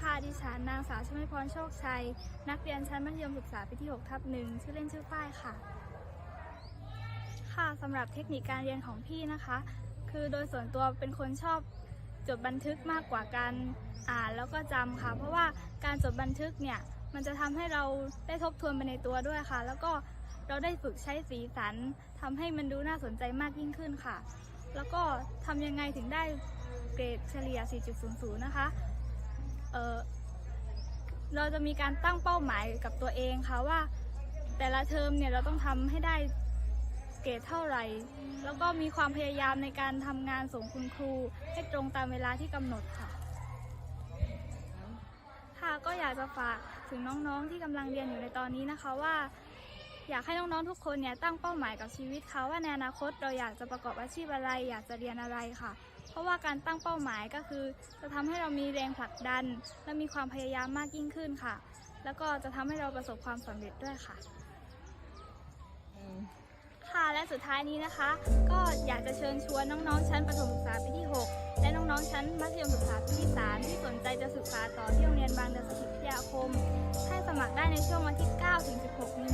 ค่ะ ดิฉันักเรียนชั้นมัธยมศึกษาปีที่ 6 ทับหนึ่งชื่อเล่นชื่อฝ้ายค่ะ ค่ะสำหรับเทคนิคการเรียนของพี่นะคะ คือโดยส่วนตัวเป็นคนชอบจดบันทึกมากกว่าการอ่านแล้วก็จำค่ะ เพราะว่าการจดบันทึกเนี่ย มันจะทำให้เราได้ทบทวนไปในตัวด้วยค่ะ แล้วก็เราได้ฝึกใช้สีสันทำให้มันดูน่าสนใจมากยิ่งขึ้นค่ะ แล้วก็ทำยังไงถึงได้เกรดเฉลี่ย 4.00 นะคะ เออเราจะมีการตั้งเป้าหมายกับตัวเองค่ะว่า แต่ละเทอมเนี่ยเราต้องทำให้ได้เกรดเท่าไหร่ แล้วก็มีความพยายามในการทำงานส่งคุณครู ให้ตรงตามเวลาที่กำหนดค่ะ ค่ะก็อยากจะฝากถึงน้องๆที่กำลังเรียนอยู่ในตอนนี้นะคะว่า อยากให้น้องๆทุกคนเนี่ยตั้งเป้าหมายกับชีวิตเขาว่าในอนาคตเราอยากจะประกอบอาชีพอะไร อยากจะเรียนอะไรค่ะ เพราะว่าการตั้งเป้าหมายก็คือ จะทำให้เรามีแรงผลักดัน และมีความพยายามมากยิ่งขึ้นค่ะ แล้วก็จะทำให้เราประสบความสำเร็จด้วยค่ะค่ะและสุดท้ายนี้นะคะ ก็อยากจะเชิญชวนน้องๆ ชั้นประถมศึกษาปีที่ 6 และน้องๆ ชั้นมัธยมศึกษาปีที่ 3 ที่สนใจจะศึกษาต่อที่โรงเรียนบางเดชสถิตวิทยาคม ให้สมัครได้ในช่วงวันที่ 9 ถึง 16 มีนาคม